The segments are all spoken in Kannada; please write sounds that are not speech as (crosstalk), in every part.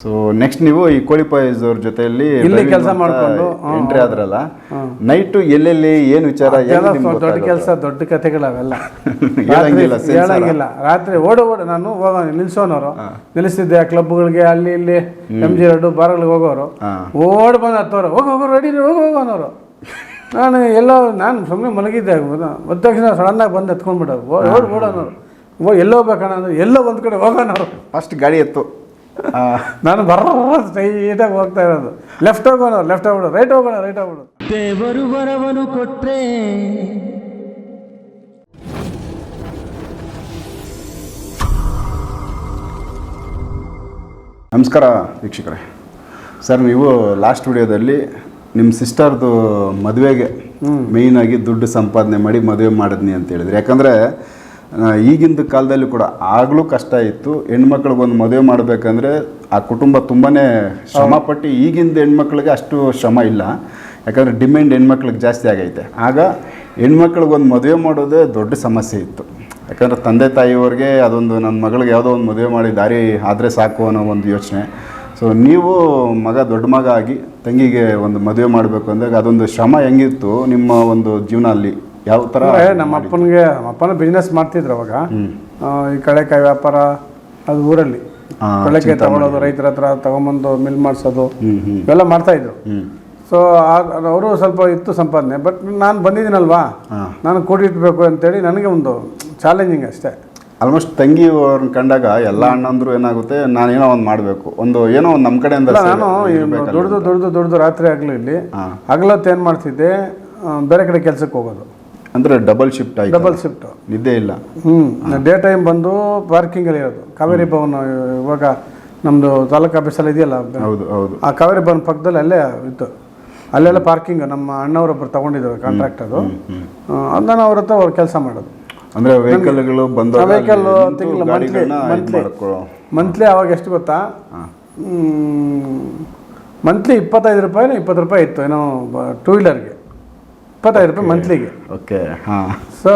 ಸೊ ನೆಕ್ಸ್ಟ್ ನೀವು ಈ ಕೋಳಿ ಪಾಯಸ್ ಅವ್ರ ಜೊತೆಯಲ್ಲಿ ಇಲ್ಲಿ ಕೆಲಸ ಮಾಡ್ಕೊಂಡು, ಎಂಟ್ರಿ ಆದ್ರಲ್ಲ. ನೈಟು ಎಲ್ಲೆಲ್ಲಿ ಏನು ವಿಚಾರ ದೊಡ್ಡ? ಕೆಲಸ ದೊಡ್ಡ ಕಥೆಗಳು ಅವೆಲ್ಲ. (laughs) ಹೇಳಂಗಿಲ್ಲ, ರಾತ್ರಿ ಓಡ ಓಡ ನಾನು ಹೋಗೋ ನಿಲ್ಸೋನವರು. ನಿಲ್ಲಿಸ್ತಿದ್ದೆ ಕ್ಲಬ್ಗಳಿಗೆ ಅಲ್ಲಿ ಇಲ್ಲಿ ಎಂ ಜಿ ಎರಡು ಬಾರ್ಗಳಿಗೆ ಹೋಗೋರು. ಓಡ್ ಬಂದು ಹತ್ತೋರು ಹೋಗೋ ಹೋಗೋ ರೆಡಿ ಹೋಗಿ ಹೋಗೋನವರು ನಾನು ಎಲ್ಲೋ ನಾನು ಸುಮ್ಮನೆ ಮಲಗಿದ್ದೆ. ಒದ್ದ ತಕ್ಷಣ ಸಡನ್ನಾಗಿ ಬಂದು ಹತ್ಕೊಂಡ್ಬಿಡೋರು ಓಡ್ ಓಡ್ ಅನ್ನೋರು. ಓ ಎಲ್ಲೋ ಬೇಕಣ್ಣ ಅಂದ್ರೆ ಎಲ್ಲೋ ಒಂದ್ ಕಡೆ ಹೋಗೋಣ ಫಸ್ಟ್ ಗಾಡಿ ಎತ್ತು. ಆ, ನಾನು ಬರ್ರ ಸ್ಟ್ರೈಟಾಗಿ ಹೋಗ್ತಾ ಇರೋದು. ಲೆಫ್ಟ್ ಹೋಗೋಣ ಲೆಫ್ಟ್ ಹೋಗೋಣ ರೈಟ್ ಹೋಗೋಣ ರೈಟ್ ಹೋಗೋಣ ದೇವರು ವರವನು ಕೊಟ್ರೆ. ನಮಸ್ಕಾರ ವೀಕ್ಷಕರೇ. ಸರ್ ನೀವು ಲಾಸ್ಟ್ ವಿಡಿಯೋದಲ್ಲಿ ನಿಮ್ಮ ಸಿಸ್ಟರ್ದು ಮದುವೆಗೆ ಮೇಯ್ನಾಗಿ ಆಗಿ ದುಡ್ಡು ಸಂಪಾದನೆ ಮಾಡಿ ಮದುವೆ ಮಾಡಿದ್ನಿ ಅಂತ ಹೇಳಿದ್ರಿ. ಯಾಕಂದರೆ ಈಗಿಂದ ಕಾಲದಲ್ಲಿ ಕೂಡ ಆಗಲೂ ಕಷ್ಟ ಇತ್ತು. ಹೆಣ್ಮಕ್ಳಿಗೊಂದು ಮದುವೆ ಮಾಡಬೇಕಂದ್ರೆ ಆ ಕುಟುಂಬ ತುಂಬಾ ಶ್ರಮಪಟ್ಟು ಈಗಿಂದ ಹೆಣ್ಮಕ್ಳಿಗೆ ಅಷ್ಟು ಶ್ರಮ ಇಲ್ಲ. ಯಾಕಂದರೆ ಡಿಮ್ಯಾಂಡ್ ಹೆಣ್ಮಕ್ಳಿಗೆ ಜಾಸ್ತಿ ಆಗೈತೆ. ಆಗ ಹೆಣ್ಮಕ್ಳಿಗೊಂದು ಮದುವೆ ಮಾಡೋದೇ ದೊಡ್ಡ ಸಮಸ್ಯೆ ಇತ್ತು. ಯಾಕಂದರೆ ತಂದೆ ತಾಯಿಯವ್ರಿಗೆ ಅದೊಂದು ನನ್ನ ಮಗಳಿಗೆ ಯಾವುದೋ ಒಂದು ಮದುವೆ ಮಾಡಿ ದಾರಿ ಆದರೆ ಸಾಕು ಅನ್ನೋ ಒಂದು ಯೋಚನೆ. ಸೊ ನೀವು ಮಗ ದೊಡ್ಡ ಮಗ ಆಗಿ ತಂಗಿಗೆ ಒಂದು ಮದುವೆ ಮಾಡಬೇಕು ಅಂದಾಗ ಅದೊಂದು ಶ್ರಮ ಹೆಂಗಿತ್ತು ನಿಮ್ಮ ಒಂದು ಜೀವನ ಅಲ್ಲಿ ಯಾವ ಥರ ನಮ್ಮ ಅಪ್ಪನಿಗೆ ನಮ್ಮ ಅಪ್ಪನ ಬಿಸ್ನೆಸ್ ಮಾಡ್ತಿದ್ರು ಅವಾಗ. ಈ ಕಳೆಕಾಯಿ ವ್ಯಾಪಾರ ಅದು ಊರಲ್ಲಿ. ಕಳೆಕಾಯಿ ತಗೊಳ್ಳೋದು ರೈತರ ಹತ್ರ ತಗೊಂಬಂದು ಮಿಲ್ ಮಾಡಿಸೋದು ಇವೆಲ್ಲ ಮಾಡ್ತಾ ಇದ್ರು. ಹ್ಞೂ ಸೊ ಅವರು ಸ್ವಲ್ಪ ಇತ್ತು ಸಂಪಾದನೆ ಬಟ್ ನಾನು ಬಂದಿದ್ದೀನಲ್ವಾ? ನಾನು ಕೂಡಿಟ್ಬೇಕು ಅಂತೇಳಿ ನನಗೆ ಒಂದು ಚಾಲೆಂಜಿಂಗ್ ಅಷ್ಟೇ. ಆಲ್ಮೋಸ್ಟ್ ತಂಗಿ ಅವ್ರನ್ನ ಕಂಡಾಗ ಎಲ್ಲ ಅಣ್ಣಂದ್ರು ಏನಾಗುತ್ತೆ ಏನೋ ಒಂದು ಮಾಡಬೇಕು. ಒಂದು ಏನೋ ಒಂದು ನಮ್ಮ ಕಡೆಯಿಂದ ನಾನು. ದುಡ್ದು ದುಡ್ದು ದುಡ್ದು ರಾತ್ರಿ ಆಗಲಿ ಇಲ್ಲಿ ಹಗಲತ್ತು ಏನು ಮಾಡ್ತಿದ್ದೆ ಬೇರೆ ಕಡೆ ಕೆಲಸಕ್ಕೆ ಹೋಗೋದು. ಅಂದರೆ ಡಬಲ್ ಶಿಫ್ಟ್ ಆಯ್ತು ಡಬಲ್ ಶಿಫ್ಟ್ ನಿದ್ದೆ ಇಲ್ಲ? ಹ್ಞೂ ಡೇ ಟೈಮ್ ಬಂದು ಪಾರ್ಕಿಂಗಲ್ಲಿ ಇರೋದು. ಕಾವೇರಿ ಭವನ ಇವಾಗ ನಮ್ಮದು ತಾಲೂಕು ಆಫೀಸಲ್ಲಿ ಇದೆಯಲ್ಲ? ಹೌದು ಹೌದು. ಆ ಕಾವೇರಿ ಭವನ ಪಕ್ಕದಲ್ಲಿ ಅಲ್ಲೇ ಇತ್ತು. ಅಲ್ಲೆಲ್ಲ ಪಾರ್ಕಿಂಗ್ ನಮ್ಮ ಅಣ್ಣವರೊಬ್ಬರು ತಗೊಂಡಿದ್ರು ಕಾಂಟ್ರಾಕ್ಟ್ ಅದು. ನಾನು ಅವ್ರ ಹತ್ರ ಅವ್ರು ಕೆಲಸ ಮಾಡೋದು. ಅಂದ್ರೆ ವೆಹಿಕಲ್ಗಳು ಬಂದು ವೆಹಿಕಲ್ ತಿಂಗಳು ಮಂತ್ಲಿ ಮಂತ್ಲಿ ಮಂತ್ಲಿ ಅವಾಗ ಎಷ್ಟು ಗೊತ್ತಾ? ಮಂತ್ಲಿ ಇಪ್ಪತ್ತೈದು ರೂಪಾಯಿ ಇಪ್ಪತ್ತು ರೂಪಾಯಿ ಇತ್ತು. ಏನೋ ಟೂ ವೀಲರ್ಗೆ ಇಪ್ಪತ್ತೈದು ರೂಪಾಯಿ ಮಂತ್ಲಿಗೆ ಓಕೆ ಹಾ. So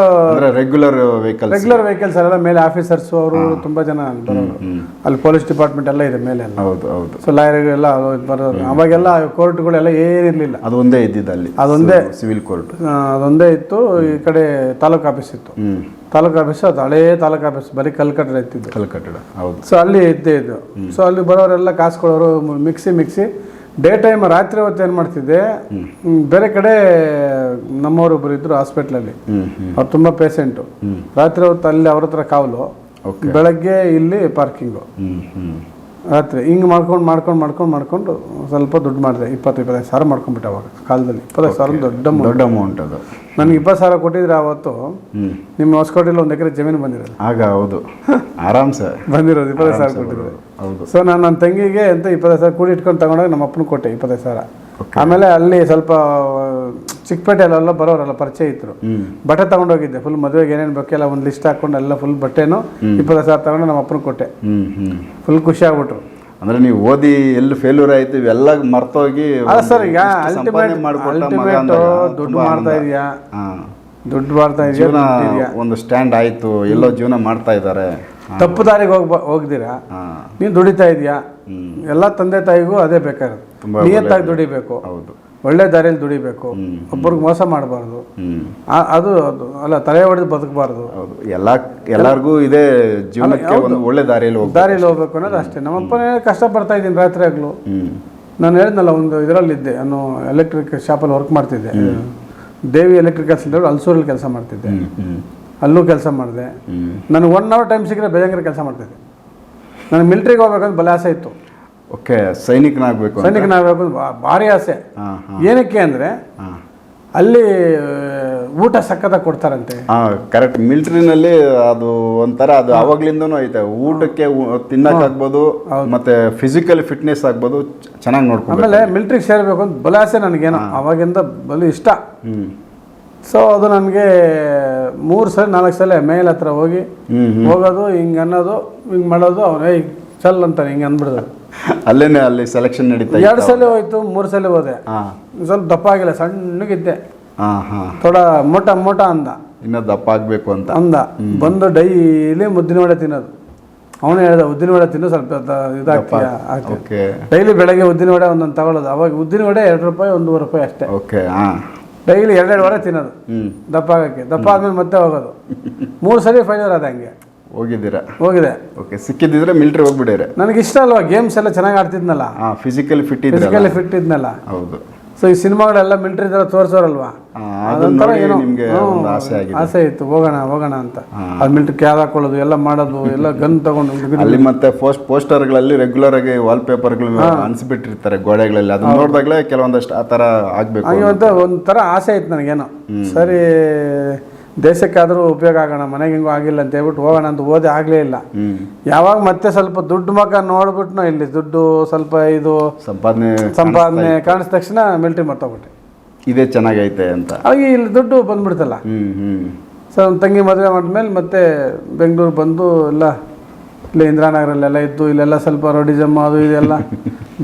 regular vehicles regular vehicles ಎಲ್ಲ ಮೇಲೆ ಆಫೀಸರ್ಸ್ ಅವರು ತುಂಬ ಜನ ಬರೋರು. ಅಲ್ಲಿ ಪೊಲೀಸ್ ಡಿಪಾರ್ಟ್ಮೆಂಟ್ ಎಲ್ಲ ಇದೆ ಮೇಲೆ ಎಲ್ಲ. ಹೌದು ಹೌದು. ಸೊ ಲಾಯರ್ಗಳೆಲ್ಲ ಬರೋರು ಅವಾಗೆಲ್ಲ ಕೋರ್ಟ್ಗಳೆಲ್ಲ ಏನಿರಲಿಲ್ಲ ಅದು ಒಂದೇ ಇದ್ದಿದ್ದು ಅಲ್ಲಿ ಅದೊಂದೇ. ಸಿವಿಲ್ ಕೋರ್ಟ್ ಅದೊಂದೇ ಇತ್ತು. ಈ ಕಡೆ ತಾಲೂಕು ಆಫೀಸ್ ಇತ್ತು. ತಾಲೂಕು ಆಫೀಸ್ ಅದು ಹಳೆ ತಾಲೂಕು ಆಫೀಸ್ ಬರೀ ಕಲ್ಕಟ್ಟಡ ಇತ್ತಿದ್ದು ಕಲ್ ಕಟ್ಟಡ ಹೌದು. ಸೊ ಅಲ್ಲಿ ಇದ್ದೇ ಇದ್ದು. ಸೊ ಅಲ್ಲಿ ಬರೋರೆಲ್ಲ ಕಾಸು ಕೊಡೋರು ಮಿಕ್ಸಿ ಮಿಕ್ಸಿ ಡೇ ಟೈಮ್ ರಾತ್ರಿ ಹೊತ್ತು ಏನು ಮಾಡ್ತಿದ್ದೆ? ಬೇರೆ ಕಡೆ ನಮ್ಮವರೊಬ್ಬರು ಇದ್ರು ಹಾಸ್ಪಿಟ್ಲಲ್ಲಿ ಹ್ಮ್ ಹ್ಮ್. ಅವ್ರು ತುಂಬ ಪೇಷೆಂಟು ರಾತ್ರಿ ಹೊತ್ತು ಅಲ್ಲಿ ಅವ್ರ ಹತ್ರ ಕಾವಲು. ಬೆಳಗ್ಗೆ ಇಲ್ಲಿ ಪಾರ್ಕಿಂಗು ರಾತ್ರಿ ಹಿಂಗೆ ಮಾಡ್ಕೊಂಡು ಮಾಡ್ಕೊಂಡು ಮಾಡ್ಕೊಂಡು ಮಾಡ್ಕೊಂಡು ಸ್ವಲ್ಪ ದುಡ್ಡು ಮಾಡಿದೆ. ಇಪ್ಪತ್ತು ಇಪ್ಪತ್ತೈದು ಸಾವಿರ ಮಾಡ್ಕೊಂಡ್ಬಿಟ್ಟೆ ಅವಾಗ ಕಾಲದಲ್ಲಿ. ಇಪ್ಪತ್ತೈದು ಸಾವಿರ ದೊಡ್ಡ. ದೊಡ್ಡ ಅಮೌಂಟ್ ಅದು. ನನಗೆ ಇಪ್ಪತ್ತು ಸಾವಿರ ಕೊಟ್ಟಿದ್ರೆ ಆವತ್ತು ನಿಮ್ಮ ಹೊಸಕೋಟೆಲಿ ಒಂದು ಎಕರೆ ಜಮೀನು ಬಂದಿರೋದು. ಆಗ ಹೌದು. ಆರಾಮ್ಸೆ. ಬಂದಿರೋದು ಇಪ್ಪತ್ತೈದು ಸಾವಿರ ಕೊಟ್ಟಿರೋದು. ಹೌದು. ಸೊ ನಾನು ನನ್ನ ತಂಗಿಗೆ ಅಂತ ಇಪ್ಪತ್ತೈದು ಸಾವಿರ ಕೂಡಿ ಇಟ್ಕೊಂಡು ತಗೊಂಡಾಗ ನಮ್ಮ ಅಪ್ಪನ ಕೊಟ್ಟೆ ಇಪ್ಪತ್ತೈದು ಸಾವಿರ. ಆಮೇಲೆ ಅಲ್ಲಿ ಸ್ವಲ್ಪ ಚಿಕ್ಕಪೇಟೆಯಲ್ಲೆಲ್ಲ ಬರೋರಲ್ಲ ಪರಿಚಯ ಇದ್ರು. ಬಟ್ಟೆ ತಗೊಂಡೋಗಿದ್ದೆ ಫುಲ್ ಮದುವೆಗೆ ಏನೇನು ಬೇಕೆಲ್ಲ ಒಂದು ಲಿಸ್ಟ್ ಹಾಕೊಂಡು ಎಲ್ಲ ಫುಲ್ ಬಟ್ಟೆನು ಇಪ್ಪತ್ತೈದು ಸಾವಿರ ತಗೊಂಡು ನಮ್ಮ ಅಪ್ಪನ ಕೊಟ್ಟೆ. ಫುಲ್ ಖುಷಿ ಆಗ್ಬಿಟ್ರು. ಅಂದ್ರೆ ನೀವು ಓದಿ ಎಲ್ಲಿ ಫೇಲ್ಯೂರ್ ಆಯ್ತು ಇವೆಲ್ಲ ಮರ್ತೋಗಿ ಸರ್ ಈಗ ಅಲ್ಟಿಮೇಟ್ ದುಡ್ಡು ಮಾಡ್ತಾ. ಇದೀಯಾ? ದುಡ್ಡು ಮಾಡ್ತಾ ಇದೆಯಾ? ಒಂದು ಸ್ಟ್ಯಾಂಡ್ ಆಯ್ತು ಎಲ್ಲೋ ಜೀವನ ಮಾಡ್ತಾ ಇದ್ದಾರೆ. ತಪ್ಪು ದಾರಿಗೆ ಹೋಗ್ಬ ಹೋಗ್ದಿರಾ? ನೀನು ದುಡಿತಾ ಇದೆಯಾ? ಎಲ್ಲ ತಂದೆ ತಾಯಿಗೂ ಅದೇ ಬೇಕಾಗಿರೋದು ನಿಯತ್ತಾಗಿ ದುಡಿಬೇಕು. ಹೌದು. ಒಳ್ಳೆ ದಾರಿಯಲ್ಲಿ ದುಡಿಬೇಕು. ಒಬ್ಬರಿಗೆ ಮೋಸ ಮಾಡಬಾರ್ದು. ಅದು ಅಲ್ಲ ತಲೆ ಹೊಡೆದು ಬದುಕಬಾರ್ದು. ಹೌದು. ಎಲ್ಲ ಎಲ್ಲರಿಗೂ ಇದೇ ಜೀವನಕ್ಕೆ ಒಂದು ಒಳ್ಳೆ ದಾರಿಯಲ್ಲಿ ಹೋಗ್ಬೇಕು ದಾರಿಯಲ್ಲಿ ಹೋಗ್ಬೇಕು ಅನ್ನೋದು ಅಷ್ಟೇ. ನಮ್ಮಪ್ಪ ಕಷ್ಟ ಪಡ್ತಾ ಇದ್ದೀನಿ ರಾತ್ರಿ ಆಗ್ಲು ನಾನು ಹೇಳಿದ್ನಲ್ಲ ಒಂದು ಇದರಲ್ಲಿದ್ದೆ. ನಾನು ಎಲೆಕ್ಟ್ರಿಕ್ ಶಾಪಲ್ಲಿ ವರ್ಕ್ ಮಾಡ್ತಿದ್ದೆ. ದೇವಿ ಎಲೆಕ್ಟ್ರಿಕಲ್ಸ್ ಅಂತ ಹೇಳಿ ಅಲ್ಸೂರಲ್ಲಿ ಕೆಲಸ ಮಾಡ್ತಿದ್ದೆ. ಅಲ್ಲೂ ಕೆಲಸ ಮಾಡಿದೆ. ನನಗೆ ಒನ್ ಅವರ್ ಟೈಮ್ ಸಿಕ್ಕರೆ ಬೇಜಂಗ್ರೆ ಕೆಲಸ ಮಾಡ್ತಿದ್ದೆ. ನನಗೆ ಮಿಲ್ಟ್ರಿಗೆ ಹೋಗ್ಬೇಕಂತ ಬಲ ಆಸೆ ಇತ್ತು. ಓಕೆ ಸೈನಿಕನಾಗಬೇಕು ಸೈನಿಕನಾಗಬೇಕು ಭಾರಿ ಆಸೆ. ಏನಕ್ಕೆ ಅಂದರೆ ಅಲ್ಲಿ ಊಟ ಸಕ್ಕತ್ತ ಕೊಡ್ತಾರಂತೆ. ಹಾಂ ಕರೆಕ್ಟ್ ಮಿಲಿಟರಿನಲ್ಲಿ ಅದು ಒಂಥರ ಅದು ಅವಾಗ್ಲಿಂದನೂ ಐತೆ. ಊಟಕ್ಕೆ ತಿನ್ನಕ್ ಆಗ್ಬೋದು ಮತ್ತೆ ಫಿಸಿಕಲ್ ಫಿಟ್ನೆಸ್ ಆಗ್ಬೋದು ಚೆನ್ನಾಗಿ ನೋಡ್ಕೊಂಡು ಆಮೇಲೆ ಮಿಲ್ಟ್ರಿಗೆ ಸೇರಬೇಕು ಅಂತ ಬಲ ಆಸೆ ನನಗೇನೋ. ಅವಾಗಿಂದ ಬಲು ಇಷ್ಟ. ಸೊ ಅದು ನನಗೆ ಮೂರು ಸಲ ನಾಲ್ಕು ಸಲ ಮೇಲ್ ಹತ್ರ ಹೋಗಿ ಹೋಗೋದು ಹಿಂಗೆ ಅನ್ನೋದು ಹಿಂಗೆ ಮಾಡೋದು ಅವನು ಏಯ್ ಚಲ್ ಅಂತಾನೆ ಹಿಂಗೆ ಅಂದ್ಬಿಡ್ದು ಅಲ್ಲೇನೆ ಅಲ್ಲಿ ಸೆಲೆಕ್ಷನ್ ನಡೀತಾ. ಎರಡು ಸಲ ಹೋಯ್ತು ಮೂರು ಸಲ ಹೋದೆ. ಸ್ವಲ್ಪ ದಪ್ಪ ಆಗಿಲ್ಲ ಸಣ್ಣಗಿದ್ದೆ. ಥೋಡ ಮೋಟ ಮೋಟ ಅಂದ. ಇನ್ನ ದಪ್ಪ ಆಗ್ಬೇಕು ಅಂತ. ಅಂದ. ಬಂದು ಡೈಲಿ ಮುದ್ದಿನ ವಡೆ ತಿನ್ನೋದು. ಅವನು ಹೇಳ್ದ ಉದ್ದಿನ ವಡೆ ತಿನ್ನು ಸ್ವಲ್ಪ ಇದಾಗ್ತೀಯ ಓಕೆ. ಡೈಲಿ ಬೆಳಗ್ಗೆ ಉದ್ದಿನ ವಡೆ ಒಂದೊಂದು ತಗೊಳ್ಳೋದು. ಅವಾಗ ಉದ್ದಿನ ವಡೆ ಎರಡು ರೂಪಾಯಿ ಒಂದೂವರೆ ರೂಪಾಯಿ ಅಷ್ಟೇ. ಓಕೆ ಡೈಲಿ ಎರಡೆರಡು ವಡೆ ತಿನ್ನೋದು. ದಪ್ಪ ಆಗಕ್ಕೆ. ದಪ್ಪ ಆದ್ಮೇಲೆ ಮತ್ತೆ ಹೋಗೋದು. ಮೂರು ಸರಿ ಫೈನರ್ ಆದ ಹಂಗೆ. ಹೋಗಿದ್ದೀರಾ? ಹೋಗಿದೆ. ಓಕೆ ಸಿಕ್ಕಿದ್ದಿದ್ರೆ ಮಿಲ್ಟ್ರಿ ಹೋಗ್ಬಿಡಿರೆ ನನಗೆ ಇಷ್ಟ ಅಲ್ವಾ ಗೇಮ್ಸ್ ಎಲ್ಲ ಚೆನ್ನಾಗಿ ಆಡ್ತಿದ್ನಲ್ಲ? ಹಾಂ ಫಿಸಿಕಲಿ ಫಿಟ್ ಫಿಸಿಕಲಿ ಫಿಟ್ ಇದ್ನಲ್ಲ. ಹೌದು. ಸೊ ಈ ಸಿನಿಮಾಗಳೆಲ್ಲ ಮಿಲಿಟರಿ ಥರ ತೋರಿಸೋರಲ್ವಾ? ಆ, ಅದನ್ನ ಅದೊಂಥರ ನೋಡಿ ಏನೋ ನಿಮ್ಗೆ ಒಂದು ಆಸೆ ಆಗಿದೆ. ಆಸೆ ಇತ್ತು ಹೋಗೋಣ ಹೋಗೋಣ ಅಂತ. ಅದು ಮಿಲಿಟರಿ ಕ್ಯಾರ್ ಹಾಕೊಳ್ಳೋದು ಎಲ್ಲ ಮಾಡೋದು ಎಲ್ಲ ಗನ್ ತಗೊಂಡು ಅಲ್ಲಿ ಮತ್ತೆ ಪೋಸ್ಟ್ ಪೋಸ್ಟರ್ಗಳಲ್ಲಿ ರೆಗ್ಯುಲರ್ ಆಗಿ ವಾಲ್ ಪೇಪರ್ಗಳು ಅನ್ಸ್ಬಿಟ್ಟಿರ್ತಾರೆ ಗೋಡೆಗಳಲ್ಲಿ. ಅದನ್ನ ನೋಡಿದಾಗಲೇ ಕೆಲವೊಂದಷ್ಟು ಆ ಥರ ಆಗ್ಬೇಕು ಹಾಗೆ ಅಂತ ಒಂಥರ ಆಸೆ ಇತ್ತು ನನಗೇನೋ. ಸರಿ ದೇಶಕ್ಕಾದರೂ ಉಪಯೋಗ ಆಗೋಣ ಮನೆಗೆ ಹಿಂಗೂ ಆಗಿಲ್ಲ ಅಂತ ಹೇಳ್ಬಿಟ್ಟು ಹೋಗೋಣ ಅಂತ ಓದೇ ಆಗಲೇ ಇಲ್ಲ. ಯಾವಾಗ ಮತ್ತೆ ಸ್ವಲ್ಪ ದುಡ್ಡು ಮಗ ನೋಡ್ಬಿಟ್ಟು ಇಲ್ಲಿ ದುಡ್ಡು ಸ್ವಲ್ಪ ಇದು ಸಂಪಾದನೆ ಸಂಪಾದನೆ ಕಾಣಿಸಿದ ತಕ್ಷಣ ಮಿಲ್ಟ್ರಿ ಮಾಡ್ತೋಗ್ಬಿಟ್ಟೆ ಇದೇ ಚೆನ್ನಾಗೈತೆ ಅಂತ. ಹಾಗೆ ಇಲ್ಲಿ ದುಡ್ಡು ಬಂದ್ಬಿಡ್ತಲ್ಲ. ಹ್ಮ್ ಹ್ಮ್. ಸೊ ತಂಗಿ ಮದುವೆ ಮಾಡಿದ್ಮೇಲೆ ಮತ್ತೆ ಬೆಂಗಳೂರು ಬಂದು ಎಲ್ಲ ಇಲ್ಲೇ ಇಂದಿರಾನಗರಲ್ಲೆಲ್ಲ ಇದ್ದು ಇಲ್ಲೆಲ್ಲ ಸ್ವಲ್ಪ ರೌಡಿಸಮ್ ಅದು ಇದೆಲ್ಲ.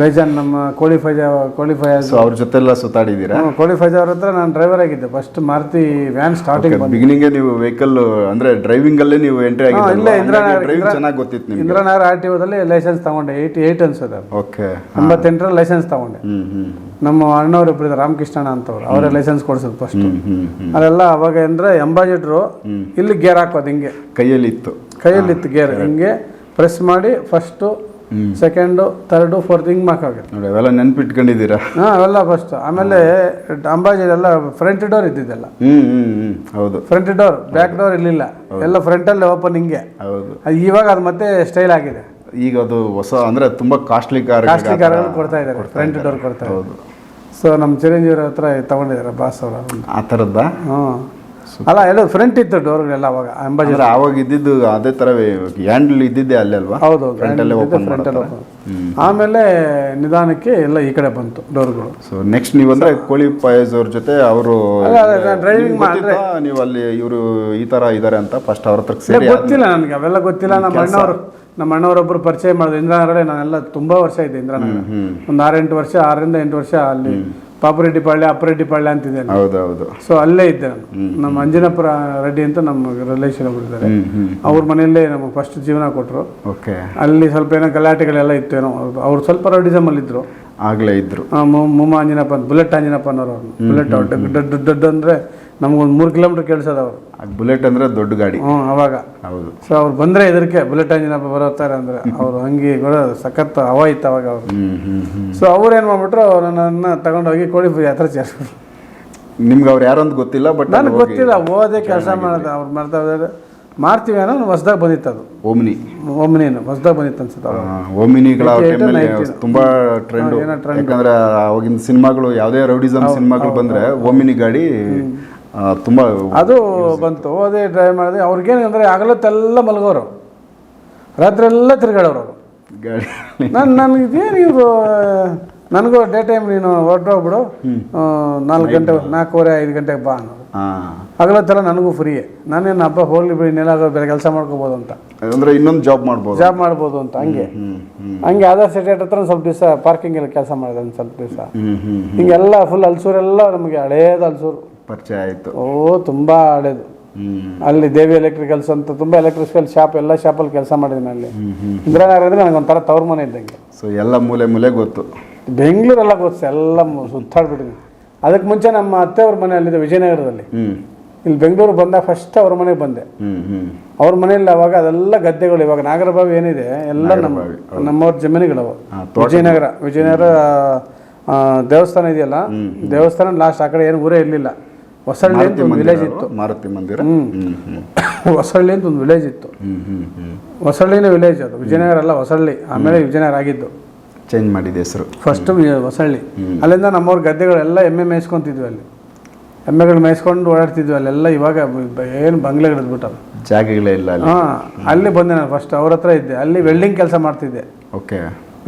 ಬೇಜಾನ್ ನಮ್ಮ ಕೋಳಿ ಫೈಜ ಕೋಳಿ ಫೈಜ್ ಸೊ ಅವ್ರ ಜೊತೆಲ್ಲ ಸುತ್ತಾಡಿದ್ದೀರಾ? ಕೋಳಿ ಫೈಜ್ ಅವ್ರ ಹತ್ರ ನಾನು ಡ್ರೈವರ್ ಆಗಿದ್ದೆ. First Maruti van starting beginning ನೀವು ವೆಹಿಕಲ್ ಅಂದ್ರೆ ಡ್ರೈವಿಂಗ್ ಅಲ್ಲೇ ನೀವು ಎಂಟ್ರಿ ಆಗಿದ್ದೀರಾ ಇಲ್ಲ ಇಂದಿರಾನಗರ ಚೆನ್ನಾಗಿ ಗೊತ್ತಿತ್ತು ನಿಮ್ಗೆ. ಇಂದಿರಾನಗರ ಆರ್ ಟಿ ಓದಲ್ಲಿ ಲೈಸೆನ್ಸ್ ತಗೊಂಡೆ. ಏಯ್ಟಿ ಏಯ್ಟ್ ಅನ್ಸೋದು ಓಕೆ ಎಂಬತ್ತೆಂಟರಲ್ಲಿ ಲೈಸೆನ್ಸ್ ತಗೊಂಡೆ. ನಮ್ಮ ಅಣ್ಣವ್ರು ಇಬ್ಬರು ರಾಮಕೃಷ್ಣ ಅಂತವ್ರು. ಅವರೇ ಲೈಸೆನ್ಸ್ ಕೊಡ್ಸೋದು ಫಸ್ಟ್ ಅದೆಲ್ಲ ಅವಾಗ ಅಂದ್ರೆ ಎಂಬಾಜಿಟ್ರು ಇಲ್ಲಿ ಗೇರ್ ಹಾಕೋದು ಹಿಂಗೆ. ಕೈಯಲ್ಲಿ ಇತ್ತು ಕೈಯಲ್ಲಿ ಇತ್ತು ಗೇರ್ ಹಿಂಗೆ. ಪ್ರೆಸ್ ಮಾಡಿ ಫಸ್ಟು ಸೆಕೆಂಡು ಥರ್ಡು ಫೋರ್ತ್ ಹಿಂಗೆ ಮಾಕಾಗುತ್ತೆ ನೋಡಿ ಅವೆಲ್ಲ ನೆನ್ಪಿಟ್ಕೊಂಡಿದ್ದೀರಾ? ಹಾಂ ಅವೆಲ್ಲ ಫಸ್ಟ್ ಆಮೇಲೆ ಅಂಬಾಜಿದೆಲ್ಲ ಫ್ರಂಟ್ ಡೋರ್ ಇದ್ದಿದ್ದೆಲ್ಲ. ಹೌದು. ಫ್ರಂಟ್ ಡೋರ್ ಬ್ಯಾಕ್ ಡೋರ್ ಇರಲಿಲ್ಲ. ಎಲ್ಲ ಫ್ರಂಟಲ್ಲಿ ಓಪನ್ ಹಿಂಗೆ. ಹೌದು. ಇವಾಗ ಅದು ಮತ್ತೆ ಸ್ಟೈಲ್ ಆಗಿದೆ. ಈಗ ಅದು ಹೊಸ ಅಂದ್ರೆ ತುಂಬಾ ಕಾಸ್ಟ್ಲಿ ಕಾರ್ ಕಾಸ್ಟ್ಲಿ ಕಾರ್ ಕೊಡ್ತಾ ಇದ್ದಾರೆ. ಫ್ರಂಟ್ ಡೋರ್ ಕೊಡ್ತಾ ಹೌದು. ಸೊ ನಮ್ಮ ಚಿರಂಜೀವಿ ಹತ್ರ ತಗೊಂಡಿದ್ದಾರೆ ಬಾಸ್ ಅವರು. ಆ ಥರದ್ದ ಹ್ಞೂ ಅಲ್ಲ ಎಲ್ಲ ಫ್ರಂಟ್ ಇತ್ತು ಡೋರ್ಗಳೆಲ್ಲ ಅವಾಗ ಅಂಬಾಜಿ ಅವಾಗ ಆವಾಗ ಇದ್ದಿದ್ದು ಅದೇ ತರವೇ ಹ್ಯಾಂಡಲ್ ಇದ್ದಿದ್ದೆ ಅಲ್ಲೇ ಅಲ್ವಾ? ಹೌದು ಫ್ರಂಟ್ ಅಲ್ಲೇ ಓಪನ್ ಫ್ರಂಟಲ್ಲಿ ಆಮೇಲೆ ನಿಧಾನಕ್ಕೆ ಎಲ್ಲ ಈ ಕಡೆ ಬಂತು ಡೋರ್ಗಳು ಸೊ ನೆಕ್ಸ್ಟ್ ನೀವು ಅಂದ್ರೆ ಕೋಳಿ ಪಾಯಸ್ ಅವ್ರ ಜೊತೆ ಅವರು ಡ್ರೈವಿಂಗ್ ಮಾಡಿದ್ರೆ- ನೀವು ಅಲ್ಲಿ ಇವರು ಈ ತರ ಇದಾರೆ ಅಂತ ಫಸ್ಟ್ ಅವ್ರ ಹತ್ರ ಸೇರಿ ಗೊತ್ತಿಲ್ಲ ನನಗೆ ಅವೆಲ್ಲ ಗೊತ್ತಿಲ್ಲ. ನಮ್ಮ ಅಣ್ಣವರು ನಮ್ಮ ಅಣ್ಣವರೊಬ್ಬರು ಪರಿಚಯ ಮಾಡಿದ್ರು. ಇಂದ್ರಾನಗರೇ ನಾನೆಲ್ಲ ತುಂಬಾ ವರ್ಷ ಇದ್ದೆ ಇಂದ್ರಾನಗರ ಒಂದು ಆರೆಂಟು ವರ್ಷ ಆರರಿಂದ ಎಂಟು ವರ್ಷ ಅಲ್ಲಿ ಪಾಪರೆಡ್ಡಿ ಪಾಳ್ಯ ಅಪ್ಪರೆಡ್ಡಿ ಪಾಳ್ಯ ಅಂತಿದೆ ಹೌದೌದು. ಸೊ ಅಲ್ಲೇ ಇದ್ದೆ ನಾನು. ನಮ್ಮ ಅಂಜನಪುರ ರೆಡ್ಡಿ ಅಂತ ನಮ್ಮ ರಿಲೇಷನ್ ಒಬ್ರು ಇದ್ದಾರೆ. ಅವ್ರ ಮನೆಯಲ್ಲೇ ನಮಗೆ ಫಸ್ಟ್ ಜೀವನ ಕೊಟ್ಟರು ಓಕೆ. ಅಲ್ಲಿ ಸ್ವಲ್ಪ ಏನೋ ಗಲಾಟೆಗಳೆಲ್ಲ ಇತ್ತು ಏನೋ. ಅವ್ರು- ಅವ್ರು ಸ್ವಲ್ಪ ರೌಡಿಸಮ್ ಅಲ್ಲಿ ಇದ್ರು. ಆಗ್ಲೇ ಇದ್ರು. ಆ, ಮು- ಮುಮ್ಮ ಅಂಜನಪ್ಪ ಅಂತ ಬುಲೆಟ್ ಅಂಜನಪ್ಪ ಅನ್ನೋರು ಅವ್ರು. ಬುಲೆಟ್ ಅವ್ರು ದೊಡ್ಡ ದೊಡ್ಡ ದೊಡ್ಡ ಅಂದ್ರೆ ನಮ್ಗೊಂದು ಮೂರು ಕಿಲೋಮೀಟರ್ ಕೇಳಿಸೋದು ಅವರು. ಬುಲೆಟ್ ಅಂದ್ರೆ ದೊಡ್ಡ ಗಾಡಿ. ಹ್ಞೂ ಅವಾಗ. ಹೌದು. ಸೊ ಅವ್ರು ಬಂದರೆ ಎದಕ್ಕೆ ಬುಲೆಟ್ ಆಂಜನಪ್ಪ ಬರೋತಾರೆ ಅಂದ್ರೆ. ಅವ್ರು ಹಂಗೆ ಕೂಡ ಸಖತ್ ಹವ ಇತ್ತು ಅವಾಗ ಅವ್ರು. ಸೊ ಅವ್ರು ಏನು ಮಾಡ್ಬಿಟ್ರು ನನ್ನನ್ನು ತಗೊಂಡೋಗಿ ಕೋಳಿ ಹತ್ರ ಸೇರಿಸ್ಬಿಟ್ರು. ನಿಮ್ಗೆ ಅವ್ರು ಯಾರು ಅಂತ ಗೊತ್ತಿಲ್ಲ ಬಟ್ ನನಗೆ ಗೊತ್ತಿಲ್ಲ ಓದೇ ಕೆಲಸ ಮಾಡೋದು. ಅವ್ರು ಮಾಡ್ತಾ ಇದ್ದಾರೆ. ಮಾಡ್ತೀವಿ ಅನ್ನೋ ಹೊಸ್ದಾಗಿ ಬಂದಿತ್ತು ಅದು. ಓಮಿನಿ. ಓಮಿನಿನು ಹೊಸ್ದಾಗಿ ಬಂದಿತ್ತು ಅನ್ಸುತ್ತೆ ಓಮಿನಿಗಳ ತುಂಬಾ ಟ್ರೆಂಡ್ ಏನೋ ಟ್ರೆಂಡ್ ಯಾಕಂದ್ರೆ ಅವಾಗಿನ ಸಿನಿಮಾಗಳು ಯಾವುದೇ ರೌಡಿಸಮ್ ಸಿನಿಮಾಗಳು ಬಂದ್ರೆ ಓಮಿನಿ ಗಾಡಿ ತುಂಬಾ ಅದು ಬಂತು ಅದೇ ಡ್ರೈವ್ ಮಾಡಿದೆ. ಅವ್ರಿಗೇನು ಅಂದರೆ ಆಗಲತ್ತೆಲ್ಲ ಮಲಗೋರು. ರಾತ್ರಿ ಎಲ್ಲ ತಿರುಗಾಡೋರು ಅವರು. ಗಾಡಿ. ನಾನು ನನಗೆ ನನಗೂ ಡೇ ಟೈಮ್ ನೀನು ಹೊರಟೋಗ್ಬಿಡು. ನಾಲ್ಕು ಗಂಟೆ ನಾಲ್ಕೂವರೆ ಐದು ಗಂಟೆಗೆ ಬಾ ಅನ್ನೋದು ಹಗಲತ್ತೆಲ್ಲ ನನಗೂ ಫ್ರೀಯೇ ನಾನೇನು ಹಬ್ಬ ಹೋಗ್ಲಿ ಬಿಡಿ ಇನ್ನೆಲ್ಲಾದ್ರೂ ಬೇರೆ ಕೆಲಸ ಮಾಡ್ಕೋಬೋದು ಅಂತ. ಅಂದ್ರೆ ಇನ್ನೊಂದು ಜಾಬ್ ಮಾಡ್ಬೋದು. ಜಾಬ್ ಮಾಡ್ಬೋದು ಅಂತ ಹಂಗೆ. ಹಂಗೆ ಆಧಾರ್ ಸೆಟೇಟ್ ಹತ್ರ ಸ್ವಲ್ಪ ದಿವಸ ಪಾರ್ಕಿಂಗಲ್ಲಿ ಎಲ್ಲ ಕೆಲಸ ಮಾಡಿದೆ ಒಂದು ಸ್ವಲ್ಪ ದಿವಸ. ಹಿಂಗೆಲ್ಲ ಫುಲ್ ಹಲ್ಸೂರೆಲ್ಲ ನಮಗೆ ಹಳೇದು ಹಲ್ಸೂರು ಪರಿಚಯ ಆಯ್ತು. ಓ ತುಂಬ ಹಳೇದು. ಅಲ್ಲಿ ದೇವಿ ಎಲೆಕ್ಟ್ರಿಕಲ್ಸ್ ಅಂತ ತುಂಬ ಎಲೆಕ್ಟ್ರಿಕಲ್ ಶಾಪ್ ಎಲ್ಲ ಶಾಪಲ್ಲಿ ಕೆಲಸ ಮಾಡಿದ್ದೀನಿ ಅಲ್ಲಿ. ಇಂದಿರಾನಗರ ನನಗೊಂಥರ ತವ್ರ ಮನೆ ಇದ್ದಂಗೆ. ಸೊ ಎಲ್ಲ ಮೂಲೆ ಮೂಲೆ ಗೊತ್ತು. ಬೆಂಗಳೂರೆಲ್ಲ ಗೊತ್ತು ಎಲ್ಲ ಸುತ್ತಾಡ್ಬಿಟ್ಟಿದ್ವಿ ಸುತ್ತಾಡ್ಬಿಟ್ಟಿದ್ದೀನಿ. ಅದಕ್ಕೆ ಮುಂಚೆ ನಮ್ಮ ಅತ್ತೆಯವ್ರ ಮನೆ ಅಲ್ಲಿದೆ ವಿಜಯನಗರದಲ್ಲಿ. ಇಲ್ಲಿ ಬೆಂಗಳೂರು ಬಂದಾಗ ಫಸ್ಟ್ ಅವ್ರ ಮನೆಗೆ ಬಂದೆ. ಅವ್ರ ಮನೆಯಲ್ಲಿ ಅವಾಗ ಅದೆಲ್ಲ ಗದ್ದೆಗಳು ಇವಾಗ ನಾಗರಬಾವಿ ಏನಿದೆ ಎಲ್ಲ ನಮ್ಮ ನಮ್ಮವ್ರ ಜಮೀನುಗಳವು. ವಿಜಯನಗರ ವಿಜಯನಗರ ದೇವಸ್ಥಾನ ಇದೆಯಲ್ಲ ದೇವಸ್ಥಾನ ಲಾಸ್ಟ್ ಆ ಕಡೆ ಏನು ಊರೇ ಇರಲಿಲ್ಲ. ಹೊಸಳ್ಳಿ ಅಂತ ಒಂದು ವಿಲೇಜ್ ಇತ್ತು. ಮಾರುತಿ ಮಂದಿರ? ಹೊಸಳ್ಳಿ ಅಂತ ಒಂದು ವಿಲೇಜ್ ಇತ್ತು. ಹೊಸಳ್ಳಿನೇ ವಿಲೇಜ್ ಅದು. ವಿಜಯನಗರ ಅಲ್ಲ ಹೊಸಳ್ಳಿ. ಆಮೇಲೆ ವಿಜಯನಗರ ಆಗಿದ್ದು ಚೇಂಜ್ ಮಾಡಿದೆ ಹೆಸರು. ಫಸ್ಟ್ ಹೊಸಳ್ಳಿ. ಅಲ್ಲಿಂದ ನಮ್ಮವ್ರ ಗದ್ದೆಗಳೆಲ್ಲ ಎಮ್ಮೆ ಮೇಯಿಸ್ಕೊತಿದ್ವಿ ಅಲ್ಲಿ. ಎಮ್ಮೆಗಳು ಮೇಯಿಸ್ಕೊಂಡು ಓಡಾಡ್ತಿದ್ವಿ ಅಲ್ಲೆಲ್ಲ ಇವಾಗ ಏನು ಬಂಗ್ಲೆ ಇದ್ಬಿಟ್ಟವು ಜಾಗಗಳೇ ಇಲ್ಲ ಅಲ್ಲಿ. ಹಾಂ ಅಲ್ಲಿ ಬಂದೆ ನಾನು ಫಸ್ಟ್ ಅವ್ರ ಹತ್ರ ಇದ್ದೆ. ಅಲ್ಲಿ ವೆಲ್ಡಿಂಗ್ ಕೆಲಸ ಮಾಡ್ತಿದ್ದೆ. ಓಕೆ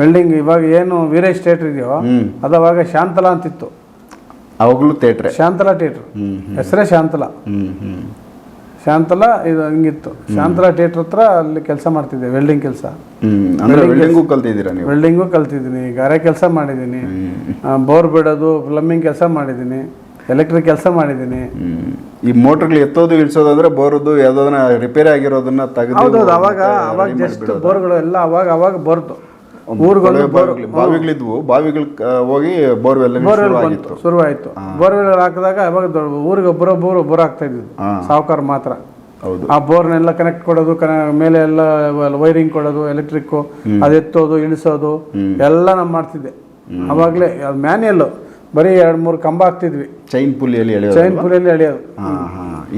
ವೆಲ್ಡಿಂಗ್ ಇವಾಗ ಏನು ವೀರ ಥಿಯೇಟ್ರ್ ಇದೆಯೋ ಅದು ಅವಾಗ ಶಾಂತಲಾ ಅಂತಿತ್ತು. ಅವಾಗಲೂ ಥಿಯೇಟ್ರೆ ಶಾಂತಲಾ ಥಿಯೇಟ್ರ್ ಹೆಸರೇ ಶಾಂತಲಾ. ಶಾಂತಲಾ ಇದು ಹಂಗಿತ್ತು. ಶಾಂತಲಾ ಥಿಯೇಟ್ರ್ ಹತ್ರ ಅಲ್ಲಿ ಕೆಲಸ ಮಾಡ್ತಿದ್ದೆ ವೆಲ್ಡಿಂಗ್ ಕೆಲಸ. ಅಂದ್ರೆ ವೆಲ್ಡಿಂಗು ಕಲ್ತಿದ್ದೀರಾ ನೀವು? ವೆಲ್ಡಿಂಗು ಕಲ್ತಿದ್ದೀನಿ ಗಾರೆ ಕೆಲಸ ಮಾಡಿದ್ದೀನಿ ಬೋರ್ ಬಿಡೋದು ಪ್ಲಂಬಿಂಗ್ ಕೆಲಸ ಮಾಡಿದ್ದೀನಿ ಎಲೆಕ್ಟ್ರಿಕ್ ಕೆಲಸ ಮಾಡಿದ್ದೀನಿ. ಈ ಮೋಟ್ರ್ಗಳು ಎತ್ತೋದು ಇಳಿಸೋದಾದ್ರೆ ಅಂದ್ರೆ ಬೋರ್ದು ಯಾವ್ದಾನ ರಿಪೇರಿ ಆಗಿರೋದನ್ನ ತೆಗೆದು ಅವಾಗ ಅವಾಗ ಜಸ್ಟ್ ಬೋರ್ಗಳು ಎಲ್ಲ ಅವಾಗ ಅವಾಗ ಬರ್ತು ಊರುಗಳು ಬಾವಿಗಳಿದ್ವು. ಬಾವಿಗಳ ಹೋಗಿ ಬೋರ್ವೆಲ್ ಬೋರ್ವೆಲ್ ಬಂತು ಶುರುವಾಯಿತು. ಬೋರ್ವೆಲ್ ಹಾಕಿದಾಗ ಅವಾಗ ಊರಿಗೆ ಒಬ್ಬರೊಬ್ಬರು ಬೋರ್ ಆಗ್ತಾ ಇದ್ದಿದ್ದು. ಸಾವುಕಾರ ಮಾತ್ರ. ಆ ಬೋರ್ನೆಲ್ಲ ಕನೆಕ್ಟ್ ಕೊಡೋದು ಮೇಲೆ ಎಲ್ಲ ವೈರಿಂಗ್ ಕೊಡೋದು ಎಲೆಕ್ಟ್ರಿಕ್ ಅದೆತ್ತೋದು ಇಳಿಸೋದು ಎಲ್ಲ ನಾವು ಮಾಡ್ತಿದ್ದೆ. ಅವಾಗಲೇ ಮ್ಯಾನ್ಯಲ್ಲು ಬರೀ ಎರಡ್ ಮೂರು ಕಂಬ ಹಾಕ್ತಿದ್ವಿ. Chain ಪುಲಿಯಲ್ಲಿ ಎಳೆಯೋದು chain ಪುಲಿಯಲ್ಲಿ ಎಳೆಯೋದು.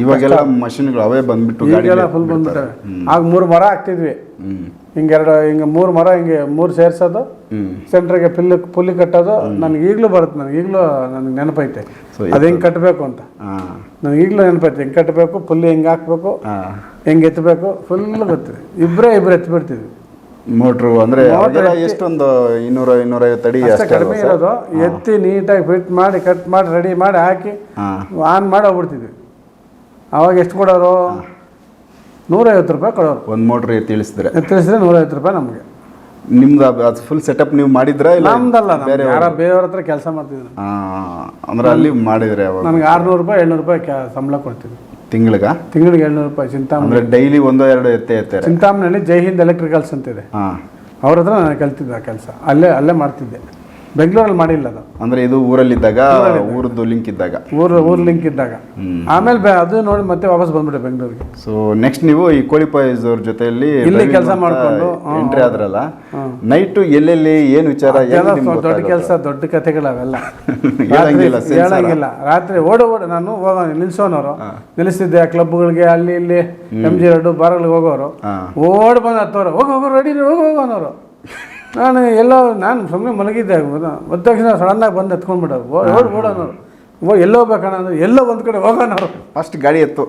ಇವಾಗೆಲ್ಲ ಮಷಿನ್ಗಳು ಅವೇ ಬಂದ್ಬಿಟ್ಟು ಈಗೆಲ್ಲ ಫುಲ್ ಬಂದ್ಬಿಟ್ಟವೆ. ಆಗ ಮೂರು ಮರ ಹಾಕ್ತಿದ್ವಿ. ಹ್ಮ್ ಹಿಂಗೆ ಎರಡು ಹಿಂಗೆ ಮೂರು ಮರ ಹಿಂಗೆ ಮೂರು ಸೇರ್ಸೋದು ಸೆಂಟ್ರಿಗೆ ಪಿಲ್ಲು ಪುಲ್ಲಿ ಕಟ್ಟೋದು ನನಗೆ ಈಗಲೂ ಬರುತ್ತೆ ನನಗೆ ಈಗಲೂ ನನಗೆ ನೆನಪೈತೆ. ಅದು ಹೆಂಗೆ ಕಟ್ಟಬೇಕು ಅಂತ. ನನಗೆ ಈಗಲೂ ನೆನಪೈತೆ ಹೆಂಗೆ ಕಟ್ಟಬೇಕು ಪುಲ್ಲಿ ಹೆಂಗೆ ಹಾಕ್ಬೇಕು ಹೆಂಗೆ ಎತ್ತಬೇಕು ಫುಲ್ ಗೊತ್ತಿದೆ ಇಬ್ಬರೇ ಇಬ್ಬರು ಎತ್ತಿಬಿಡ್ತೀವಿ ಮೋಟ್ರು ಅಂದರೆ ಎಷ್ಟೊಂದು ಇನ್ನೂರ ಇನ್ನೂರೈವತ್ತು ಅಡಿ ಕಡಿಮೆ ಇರೋದು. ಎತ್ತಿ ನೀಟಾಗಿ ಫಿಟ್ ಮಾಡಿ ಕಟ್ ಮಾಡಿ ರೆಡಿ ಮಾಡಿ ಹಾಕಿ ಆನ್ ಮಾಡಿ ಹೋಗ್ಬಿಡ್ತಿದ್ವಿ ಅವಾಗ ಎಷ್ಟು ಕೊಡೋರು? ನೂರೈವತ್ತು ರೂಪಾಯಿ ಕೊಡೋರು. ಒಂದು ಮೋಟ್ರ್ ತಿಳಿಸಿದ್ರೆ. ತಿಳಿಸಿದ್ರೆ ನೂರೈವತ್ತು ರೂಪಾಯಿ ನಮಗೆ. ನಿಮ್ದು ಅದು ಫುಲ್ ಸೆಟಪ್ ನೀವು ಮಾಡಿದ್ರಾ ಇಲ್ಲ ನಮ್ದಲ್ಲ ನಮ್ದು. ಬೇರೆ ಯಾರ ಬೇರೆಯವ್ರ ಹತ್ರ ಕೆಲಸ ಮಾಡ್ತಿದ್ರು. ಆ, ಅಂದ್ರೆ ಅಲ್ಲಿ ಮಾಡಿದ್ರೆ ನನಗೆ ಆರ್ನೂರು ರೂಪಾಯಿ ಏಳ್ನೂರು ರೂಪಾಯಿ ಸಂಬಳ ಕೊಡ್ತಿದ್ವಿ ತಿಂಗಳಿಗ? ತಿಂಗಳಿಗೆ ಏಳ್ನೂರು ರೂಪಾಯಿ ಚಿಂತಾಮ್ ಅಂದ್ರೆ ಡೈಲಿ ಒಂದೋ ಎರಡು ಎತ್ತೆ ಎತ್ತೆ ಚಿಂತಾಮಣಿಯಲ್ಲಿ ಜೈ ಹಿಂದ್ ಎಲೆಕ್ಟ್ರಿಕಲ್ಸ್ ಅಂತಿದೆ. ಅವ್ರ ಹತ್ರ ನಾನು ಕಲ್ತಿದ್ದೆ ಆ ಕೆಲಸ. ಅಲ್ಲೇ ಅಲ್ಲೇ ಮಾಡ್ತಿದ್ದೆ. ಬೆಂಗಳೂರಲ್ಲಿ ಮಾಡಿಲ್ಲ ಅದು. ಅಂದ್ರೆ ಇದು ಊರಲ್ಲಿದ್ದಾಗ ಊರದ್ದು ಲಿಂಕ್ ಇದ್ದಾಗ. ಊರು ಊರ್ ಲಿಂಕ್ ಇದ್ದಾಗ. ಆಮೇಲೆ ಬೆ- ಅದು ನೋಡಿ ಮತ್ತೆ ವಾಪಸ್ ಬಂದ್ಬಿಟ್ಟೆ ಬೆಂಗಳೂರಿಗೆ. ಸೊ ನೆಕ್ಸ್ಟ್ ನೀವು ಈ ಕೋಳಿಪಾಯಸ್ ಅವ್ರ ಜೊತೆಯಲ್ಲಿ ಇಲ್ಲಿ ಕೆಲ್ಸ ಮಾಡ್ಕೊಂಡು, ಎಂಟ್ರಿ ಆದ್ರಲ್ಲ ನೈಟ್ ಎಲ್ಲೆಲ್ಲಿ ಏನು ವಿಚಾರ ಎಲ್ಲ ಎಲ್ಲಿ ನಿಮ್ಗೆ ದೊಡ್ಡ ಕೆಲಸ ದೊಡ್ಡ ಕಥೆಗಳು ಅವೆಲ್ಲ. (laughs) ಹೇಳಂಗಿಲ್ಲ ರಾತ್ರಿ ಹೇಳಂಗಿಲ್ಲ. ರಾತ್ರಿ ಓಡು ಓಡು ನಾನು ಹೋಗೋ ನಿಲ್ಸೋನವರು. ನಿಲ್ಲಿಸಿದ್ದೆ ಕ್ಲಬ್ಗಳಿಗೆ ಅಲ್ಲಿ ಇಲ್ಲಿ ಎಂ ಜಿ ರೋಡು ಬಾರ್ಗಳಿಗೆ ಹೋಗೋರು. ಹಾ. ಓಡ್ ಬಂದು ಹತ್ತೋರು. ಹೋಗೋ ಹೋಗೋ ರೆಡಿ ಹೋಗೋ ಹೋಗೋ ಅನ್ನೋರು. ನಾನು ಎಲ್ಲೋ ನಾನು ಸುಮ್ಮನೆ ಮಲಗಿದ್ದೆ ಆಗ್ಬೋದು ಒದ್ದ ತಕ್ಷಣ ಸಡನ್ನಾಗಿ ಬಂದು ಎತ್ಕೊಂಡ್ಬಿಡೋರು ಓಡ್ ಓಡ್ ಹೋಗಿ ಓ ಎಲ್ಲೋ ಬೇಕಣ್ಣ ಅಂದ್ರೆ ಎಲ್ಲೋ ಒಂದು ಕಡೆ ಹೋಗೋಣವ್ರು ಫಸ್ಟ್ ಗಾಡಿ ಎತ್ತು.